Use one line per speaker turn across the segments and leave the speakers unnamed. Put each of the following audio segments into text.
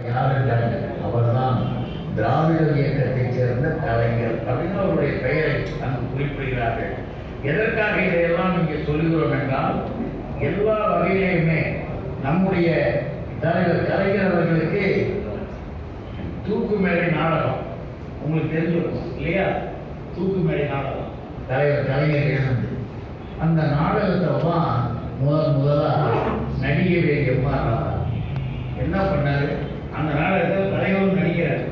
யாருக்காங்க அவர்தான் திராவிட இயக்கத்தைச் சேர்ந்த கலைஞர். அப்படின்னு அவருடைய பெயரை அங்கு குறிப்பிடுகிறார்கள். எதற்காக இதையெல்லாம் இங்கே சொல்லுகிறோம் என்றால் எல்லா வகையிலையுமே நம்முடைய தலைவர் கலைஞர் அவர்களுக்கு தூக்கு மேடை நாடகம். உங்களுக்கு தெரிஞ்சிருக்கும் இல்லையா? தூக்கு மேடை நாடகம். தலைவர் கலைஞர் எழுந்து. அந்த நாடகத்தை தான் முதல் முதலா நடிகை வேண்டியம்மா என்ன பண்ணாரு? அந்த நாடகத்தில் தலைவரும் நடிக்கிறார்.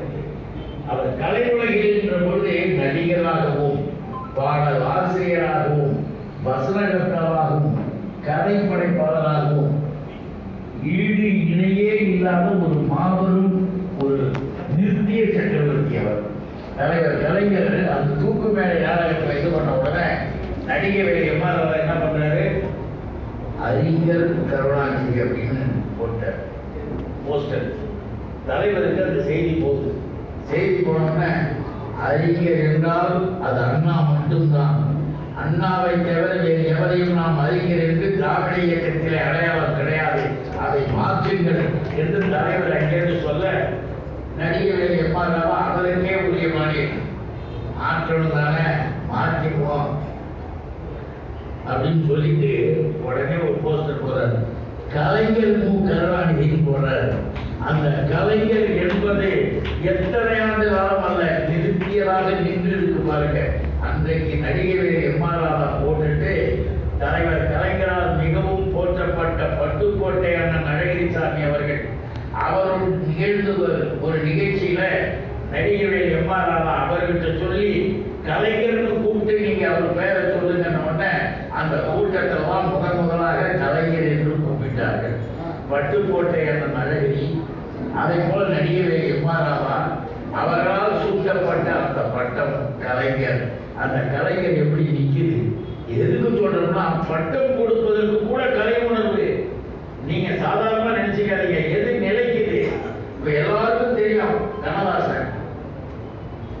அவர் கலை உலகின்ற பொழுது நடிகராகவும் பாடல் ஆசிரியராகவும் வசனகர்த்தாவாகவும் கதை படைப்பாளராகவும் ஈடு இணையே இல்லாத ஒரு மாபெரும் ஒரு நிறுத்திய சக்கரவர்த்தி அவர். தலைவர் கலைஞர் அந்த தூக்கு மேடை நாடகத்தில் இது பண்ண உடனே நடிக வேலையம்மா அவர் என்ன பண்ணாரு அறிஞர் கருணாநிதி அப்படின்னு போட்டார். போஸ்டர். தலைவருக்கு அந்த செய்தி போகுது. செய்தி போனோம்னா அறிஞர் என்றால் அது அண்ணா மட்டும்தான். அண்ணாவை தவிர வேறு எவரையும் நாம் அறிஞர் என்று திராவிட இயக்கத்திலே அடையாளம் கிடையாது. அதை மாற்றுங்கள் என்று தலைவர் அங்கேருந்து சொல்ல நடிகர்கள் எம்மாறாவா அதற்கே உரிய மாதிரி. மாற்றணும் தானே மாற்றிக்குவோம். அப்படின்னு சொல்லிட்டு உடனே ஒரு போஸ்டர் போறாரு கலைஞர் மு. கருணாநிதினு போறாரு அந்த கலைஞர் என்பது எத்தனை ஆண்டு காலம் அல்ல நிறுத்தியதாக நின்று இருக்கு பாருங்க. அன்றைக்கு நடிகர் எம்ஆர்ஆர் போட்டுட்டு தலைவர் கலைஞரால் மிகவும் போற்றப்பட்ட பட்டுக்கோட்டை அண்ணன் அழகிரிசாமி அவர்கள் அவரும் நிகழ்ந்து ஒரு- நிகழ்ச்சியில நடிகர் எம்ஆர்ஆர் அவர்கிட்ட சொல்லி கலைஞர்னு கூப்பிட்டு நீங்க அவர் பெயரை சொல்லுங்கன்னு உடனே அந்த கூட்டத்தில் தான் முதன் முதலாக கலைஞர் என்று கூப்பிட்டார்கள். பட்டுக்கோட்டை என்ற அழகிரி அதை போல நடிகவே எம்ஆர்ஆவா அவரால் சூட்டப்பட்ட அந்த பட்டம் கலைஞர். அந்த கலைஞர் எப்படி நிக்குது? எதுக்கு சொல்றோம்னா பட்டம் கொடுப்பதற்கு கூட கலை உணர்வு. நீங்க சாதாரணமா நினைச்சுக்காதீங்க எது நிலைக்குது இப்ப எல்லாருக்கும் தெரியும் கண்ணதாசன்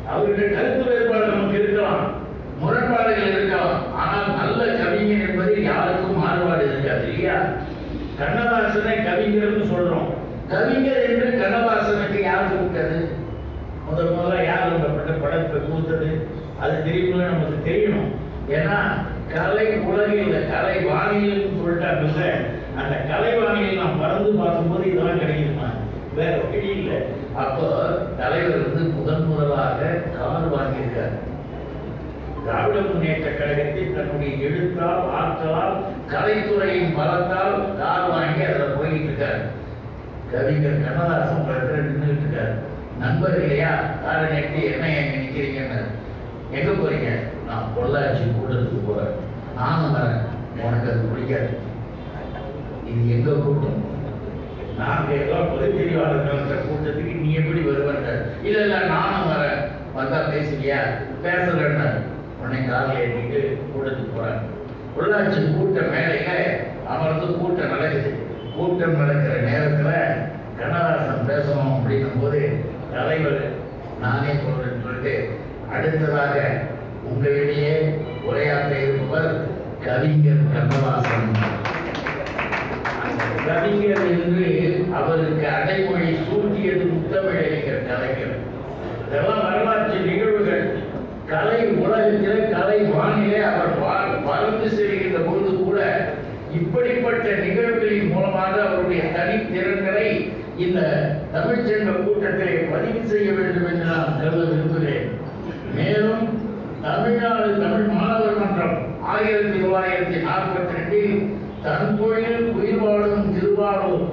அவருடைய கருத்து வேறுபாடு நமக்கு இருக்கலாம் முரண்பாடுகள் இருக்கலாம் ஆனால் நல்ல கவிஞர் என்பது யாருக்கும் மாறுபாடு இருக்காது இல்லையா கண்ணதாசனை கவிஞர்னு சொல்றோம் கவிஞர் என்று கண்ணதாசனுக்கு யார் கொடுத்தது? முதல் முதல்ல யார் அந்த பட்ட படத்தை கொடுத்தது? அது தெரியும் நமக்கு தெரியணும். ஏன்னா கலை உலகில் கலை வானியல்னு சொல்லிட்டாங்கல்ல அந்த கலை வானியல் நாம் பறந்து பார்க்கும்போது இதெல்லாம் கிடைக்குமா வேற வழி இல்லை. அப்போ தலைவர் வந்து முதன் முதலாக கார் வாங்கியிருக்கார். திராவிட முன்னேற்ற கழகத்தில் தன்னுடைய எழுத்தால் ஆற்றலால் கலைத்துறையின் பலத்தால் கார் வாங்கி அதில் போயிட்டு இருக்காரு. கவிஞர் கண்ணதாசன் படத்துல நின்றுட்டு இருக்கார். நண்பர் இல்லையா? காரை நிறுத்தி என்ன எங்க நிக்கிறீங்கன்னு எங்க போறீங்க? நான் பொள்ளாச்சி கூட்டத்துக்கு போறேன். நானும் வரேன். உனக்கு அது பிடிக்காது. இது எங்க கூட்டம்? நாங்க ஏதோ பொதுப்பிரிவாளர்கள் கூட்டத்துக்கு நீ எப்படி வருவன்ற. இல்ல இல்ல நானும் வரேன். வந்தா பேசுறியா பேசுறேன்னு உடனே காரில் ஏற்றிட்டு கூட்டத்துக்கு போறேன் பொள்ளாச்சி கூட்ட மேடையில அமர்ந்து கூட்டம் நடக்குது கூட்டம் நடக்கிற நேரத்துல கண்ணதாசன் பேசணும் அப்படின்னும் போது தலைவர் நானே சொல்றேன் சொல்லிட்டு அடுத்ததாக உங்களிடையே உரையாற்ற இருப்பவர் கவிஞர் கண்ணதாசன். கவிஞர் என்று அவருக்கு அடைமொழி சூட்டியது முத்தமிழ் கலைஞர். இதெல்லாம் வரலாறு நிகழ்வுகள் கலை உலகத்திலே கலை வானிலே அவர் வா- வளர்ந்து செல்கின்ற பொழுது கூட இப்படிப்பட்ட நிகழ்வுகளின் மூலமாக அவருடைய தனித்திறன்களை இந்த தமிழ்ச்சங்க கூட்டத்திலே பதிவு செய்ய வேண்டும் என்று நான் கருத விரும்புகிறேன். மேலும் தமிழ்நாடு தமிழ் மாணவர் மன்றம் ஆயிரத்தி தொள்ளாயிரத்தி நாற்பத்தி ரெண்டில் தன் தொழில் உயிர் வாழும் திருவாரூர்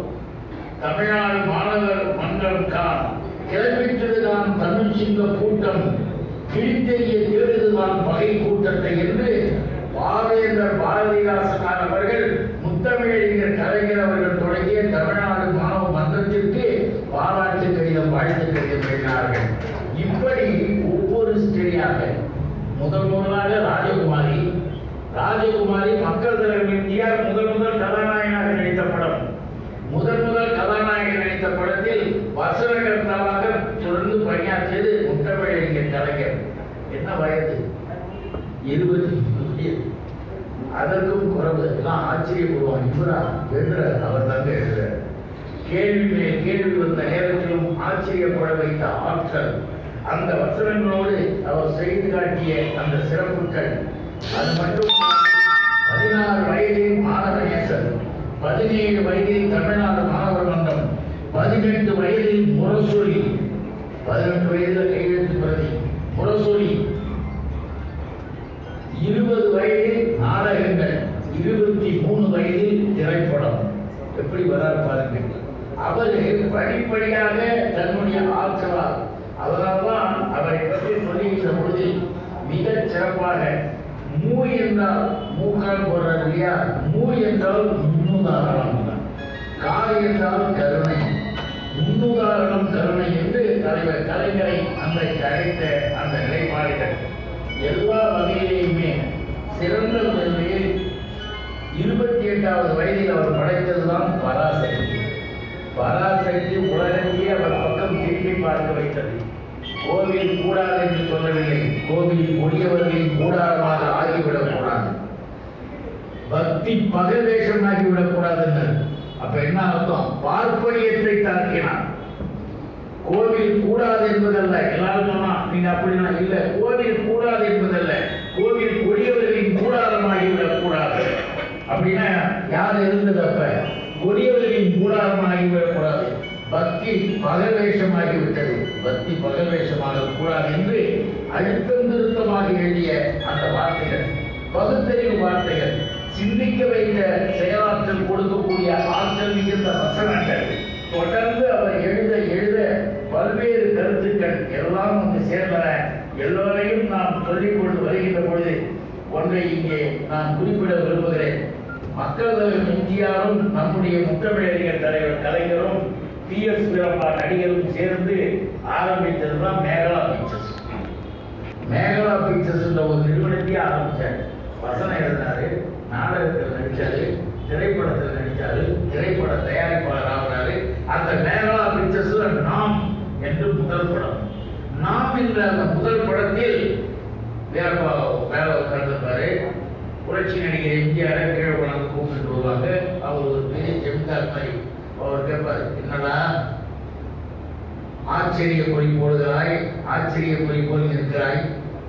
தமிழ்நாடு மாணவர் மன்றம் கான் கிளம்பிட்டதுதான் தமிழ் சிங்க கூட்டம். கிழித்தெறிய தேடுதுதான் பகை கூட்டத்தை என்று பாவேந்தர் பாரதிதாசனார் அவர்கள் முதல் முதலாக ராஜகுமாரி. ராஜகுமாரி மக்கள் தலைவர் எம்ஜிஆர் முதல் முதல் கதாநாயகனாக நடித்த படம். முதல் முதல் கதாநாயகன் நடித்த படத்தில் வசனகர்த்தாவாக தொடர்ந்து பணியாற்றியது முத்தமிழறிஞர் கலைஞர். என்ன வயது? இருபத்தி அதற்கும் குறைவு. எல்லாம் ஆச்சரியப்படுவான் இவரா? எழுதுறார். அவர் தாங்க எழுதுறார். கேள்வி மேல் கேள்வி வந்த நேரத்திலும் ஆச்சரியப்பட வைத்த ஆற்றல். அந்த வசனங்களோடு அவர் செய்து காட்டிய அந்த சிறப்புகள். அது மட்டும் பதினாறு வயதில் மாணவநேசர் பதினேழு வயதில் தமிழ்நாடு மாணவர் மன்றம் பதினெட்டு வயதில் முரசொலி பதினெட்டு வயதில் கையெழுத்து போடுறார் இல்லையா மூ என்றால் முன்னுதாரணம். கா என்றால் கருணை. முன்னுதாரணம் கருணை என்று தலைவர் கலைஞரை அன்றைக்கு அழைத்த அந்த நிலைப்பாடுகள். எல்லா வகையிலையுமே சிறந்த நிலையில் இருபத்தி எட்டாவது வயதில் அவர் படைத்ததுதான் பராசக்தி. பராசக்தி உலகத்தையே அவர் பக்கம் திரும்பி பார்க்க வைத்தது. கோவில் கூடாது என்று சொல்லவில்லை. கோவில் கொடியவர்களின் கூடாரமாக ஆகிவிடக் கூடாது பக்தி பகவேஷமாகி வேஷம் ஆகிவிடக் அப்ப என்ன அர்த்தம்? பார்ப்பனியத்தை தாக்கினார் கோவில் கூடாது என்பதல்ல. எல்லாரும் சொன்னா நீங்க அப்படின்னா இல்ல. கோவில் கூடாது என்பதல்ல. கோவில் கொடியவர்களின் கூடாரமாகி விடக்கூடாது அப்படின்னா யார் இருந்தது அப்ப? கொடியவர்களின் கூடாரமாகி விடக்கூடாது பக்தி பகவேஷமாகி விட்டது பக்தி பகல் கூடாது என்று அழுத்தம் திருத்தமாக எழுதிய அந்த வார்த்தைகள் பகுத்தறிவு வார்த்தைகள். சிந்திக்க வைத்த செயலாற்றல் கொடுக்கக்கூடிய ஆற்றல் மிகுந்த வசனங்கள். தொடர்ந்து அவர் எழுத எழுத பல்வேறு கருத்துக்கள் எல்லாம் வந்து சேர்ந்தன. எல்லோரையும் நாம் சொல்லிக் கொண்டு வருகின்ற பொழுது ஒன்றை இங்கே நான் குறிப்பிட விரும்புகிறேன். மக்கள் தலைவர் எம்ஜிஆரும் நம்முடைய முத்தமிழறிஞர் தலைவர் கலைஞரும் டி எஸ் வீரப்பா நடிகரும் சேர்ந்து ஆரம்பித்தது தான் மேகலா பிக்சர்ஸ் மேகலா பிக்சர்ஸ் ஒரு நிறுவனத்தையே ஆரம்பித்தார் வசனம் எழுதினாரு. நாடகத்தில் நடிச்சாரு திரைப்படத்தில் நடிச்சாரு திரைப்பட தயாரிப்பாளர் ஆகிறாரு. அந்த மேகலா பிக்சர்ஸ்ல நாம் என்று முதல் படம். நாம் என்ற அந்த முதல் படத்தில் வீரப்பா மேல உட்கார்ந்துருப்பாரு புரட்சி நடிகர் எம்ஜிஆர் கீழே கொண்டாந்து கூப்பிட்டு வருவாங்க. அவர் ஒரு பெரிய ஜெமிதார் மாதிரி அவர் கேட்பாரு என்னடா? ஆச்சரிய பொறி போடுகிறாய் ஆச்சரிய பொறி போல் இருக்கிறாய்.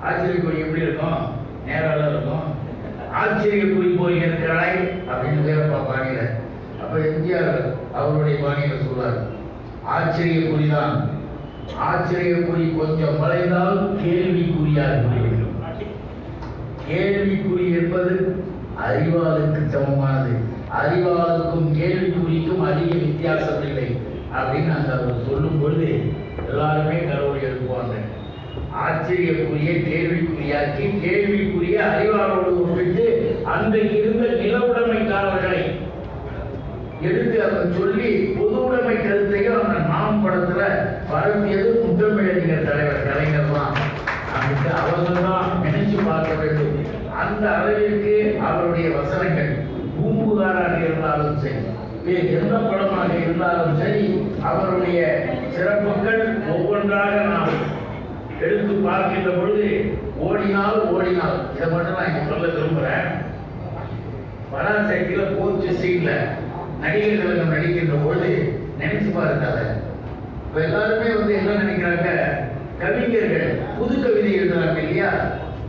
ஆச்சரிய பொறி எப்படி இருக்கும்? நேரால இருக்கும். ஆச்சரிய போயிருக்கிறாய் அப்படின்னு வீரப்பா பாணியில அப்ப எம்ஜிஆர் அவருடைய பாணியில சொல்றாரு. ஆச்சரிய குறிதான் ஆச்சரிய குறி கொஞ்சம் மறைந்தால் கேள்விக்குறியாக கேள்விக்குறி என்பது அறிவாளுக்கு சமமானது. அறிவாளுக்கும் கேள்விக்குறிக்கும் அதிக வித்தியாசம் இல்லை அப்படின்னு அந்த அவர் சொல்லும் பொழுது எல்லாருமே கருவறை எழுப்புவாங்க ஆச்சரியக்குரிய கேள்விக்குறியாக்கி கேள்விக்குரிய அறிவாளோடு ஒப்பிட்டு எடுத்து அதை சொல்லி பொது உடைமை கருத்தையும் அந்த நாம் படத்துல பரப்பியது முத்தமிழறிஞர் தலைவர் கலைஞர் தான். அதுக்கு அவர்கள் தான் நினைச்சு பார்க்க வேண்டும். அந்த அளவிற்கு அவருடைய வசனங்கள் பூம்புகாராக இருந்தாலும் சரி வேறு எந்த படமாக இருந்தாலும் சரி அவருடைய சிறப்புகள் ஒவ்வொன்றாக நாம் எடுத்து பார்க்கின்ற பொழுது ஓடினால் ஓடினால். இதை மட்டும் நான் இங்க சொல்ல விரும்புகிறேன் பராசக்தியில போச்சு சீன்ல. நடிகர்களுக்கு நடிக்கின்ற பொழுது நினைச்சு பாருங்க அதை இப்ப எல்லாருமே வந்து என்ன நினைக்கிறாங்க? கவிஞர்கள் புது கவிதை எழுதுறாங்க இல்லையா?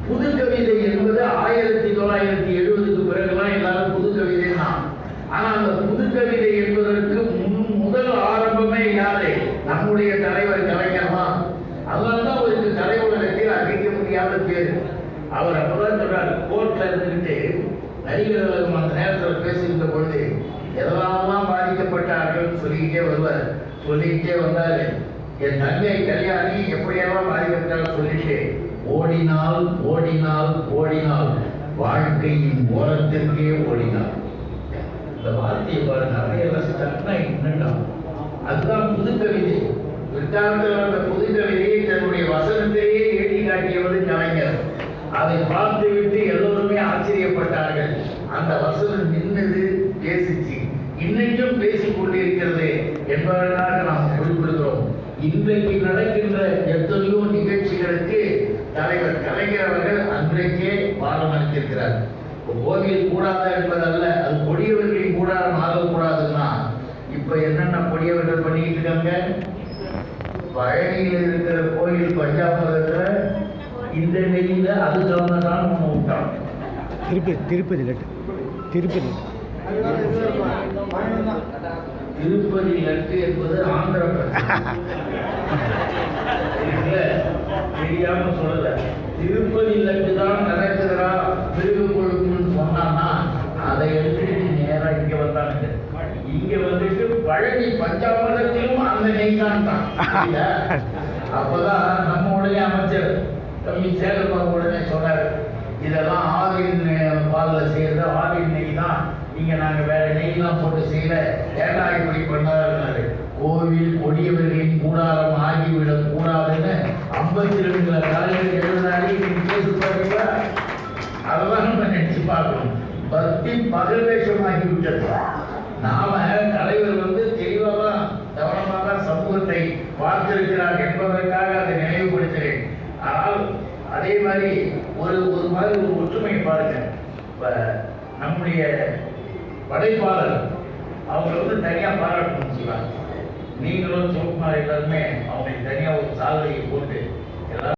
புது கவிதை என்பது ஆயிரத்தி தொள்ளாயிரத்தி எழுபதுக்கு பிறகுலாம் எல்லாரும் புது கவிதை தான் ஆனா அந்த புது கவிதை என்பதற்கு முன் முதல் ஆரம்பமே யாரு? நம்முடைய தலைவர் கலைஞர் தான். அதனால்தான் அவருக்கு கலை உலகத்தில் அழிக்க முடியாத பேர். அவர் அப்பதான் சொல்றாரு கோர்ட்ல இருந்துட்டு நடிகர்களும் அந்த நேரத்தில் பேசியிருந்த பொழுது சொல்லிக்கிட்டே வருவார். சொல்லிக்கிட்டே வந்தாரு என் தங்கை கல்யாணி எப்படியெல்லாம் பாதிக்கப்பட்டாலும் சொல்லிட்டு ஓடினால் ஓடினால் ஓடினால் வாழ்க்கையின் ஓரத்திற்கே ஓடினாள் இந்த வார்த்தையை பாருங்க நிறைய ஸ்டக்னா என்னடா? அதுதான் புது கவிதை பிற்காலத்தில் வந்த புது கவிதையை தன்னுடைய வசனத்தையே எழுதி காட்டியவர் கலைஞர். அதை பார்த்துவிட்டு எல்லோருமே ஆச்சரியப்பட்டார்கள். அந்த வசனம் நின்னது பேசிச்சு இன்னைக்கும் பேசிக் கொண்டிருக்கிறது என்பதற்காக நாம் குறிப்பிடுகிறோம். இன்றைக்கு நடக்கின்ற எத்தனையோ நிகழ்ச்சிகளுக்கு தலைவர் கலைஞர் அவர்கள் அன்றைக்கே பாடம் அளித்திருக்கிறார். கோவில் கூடாது என்பதல்ல அது கொடியவர்களின் கூடாரம் ஆகக்கூடாதுன்னா இப்ப என்னென்ன பொடியவர்கள் பண்ணிட்டு இருக்காங்க? பழனியில் இருக்கிற கோயில் பஞ்சாபத்துல இந்த நெய்யில அது தகுந்ததான் ஒண்ணு விட்டான்
திருப்பதி திருப்பதி. திருப்பதி
திருப்பதி லட்டு என்பது ஆந்திர பிரதேசம். தெரியாம சொல்லல திருப்பதி லட்டு தான் நடக்குதுடா மிருக கொழுப்புன்னு சொன்னான்னா அதை எடுத்துட்டு நேரா இங்க வந்தாங்க இங்க வந்துட்டு பழனி பஞ்சாமரத்திலும் அந்த நெய் தான் இல்ல? அப்பதான் நம்ம உடனே அமைச்சர் தம்பி சேகர்பாபு உடனே சொன்னார் இதெல்லாம் ஆவின் பால்ல செய்யறது ஆவின் நெய் தான் இங்க நாங்க வேற நெய்லாம் போட்டு செய்யல. ஏன்னா இப்படி பண்ணாருன்னாரு கோவில் கொடியவர்களின் கூடாரம் ஆகிவிடக் கூடாதுன்னு ஐம்பத்தி ரெண்டு காலையில் எழுதாடி இன்னைக்கு கேஸ் பாத்தீங்களா அதெல்லாம் நம்ம நினைச்சு பார்க்கணும். பக்தி பகல் வேஷமாகி விட்டது நாம தலைவர் வந்து தெளிவாக கவனமாக சமூகத்தை பார்த்திருக்கிறார் என்பதற்காக அதை நினைவுபடுத்துகிறேன். ஆனால் அதே மாதிரி ஒரு ஒரு மாதிரி ஒரு ஒற்றுமை பாருங்க. இப்போ நம்முடைய படைப்பாளர். அவங்க வந்து தனியா பாராட்டணும்னு சொல்லுவாங்க நீங்களும் சிவகுமார் எல்லாருமே அவங்களுக்கு தனியா ஒரு சாதனையை